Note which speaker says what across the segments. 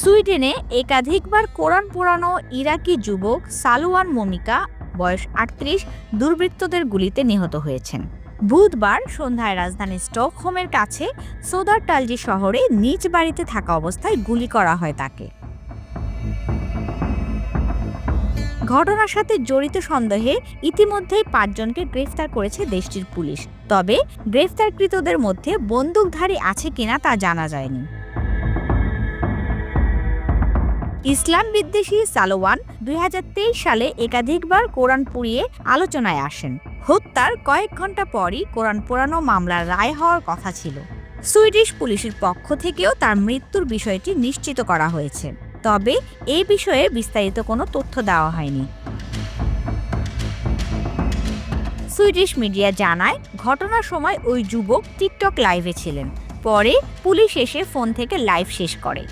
Speaker 1: সুইডেনে একাধিকবার কোরআন পোড়ানো ইরাকি যুবক সালওয়ান মমিকা বয়স আটত্রিশ, দুর্বৃত্তদের গুলিতে নিহত হয়েছেন। বুধবার সন্ধ্যায় রাজধানী স্টকহোমের কাছে সোদারটালজি শহরে নিজ বাড়িতে থাকা অবস্থায় গুলি করা হয় তাকে। ঘটনার সাথে জড়িত সন্দেহে ইতিমধ্যেই পাঁচজনকে গ্রেফতার করেছে দেশটির পুলিশ। তবে গ্রেফতারকৃতদের মধ্যে বন্দুকধারী আছে কিনা তা জানা যায়নি। ইসলাম বিদ্বেষী সালোয়ান দুই হাজার তেইশ সালে একাধিকবার কোরআন পুড়িয়ে আলোচনায় আসেন। হত্যার কয়েক ঘণ্টা পরই কোরআন পোড়ানো মামলার রায় হওয়ার কথা ছিল। সুইডিশ পুলিশের পক্ষ থেকেও তার মৃত্যুর বিষয়টি নিশ্চিত করা হয়েছে। তবে এই বিষয়ে বিস্তারিত কোনো তথ্য দেওয়া হয়নি। সুইডিশ মিডিয়া জানায়, ঘটনার সময় ওই যুবক টিকটক লাইভে ছিলেন। পরে পুলিশ এসে ফোন থেকে লাইভ শেষ করে।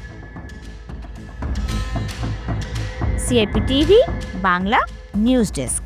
Speaker 1: CRP TV Bangla news desk.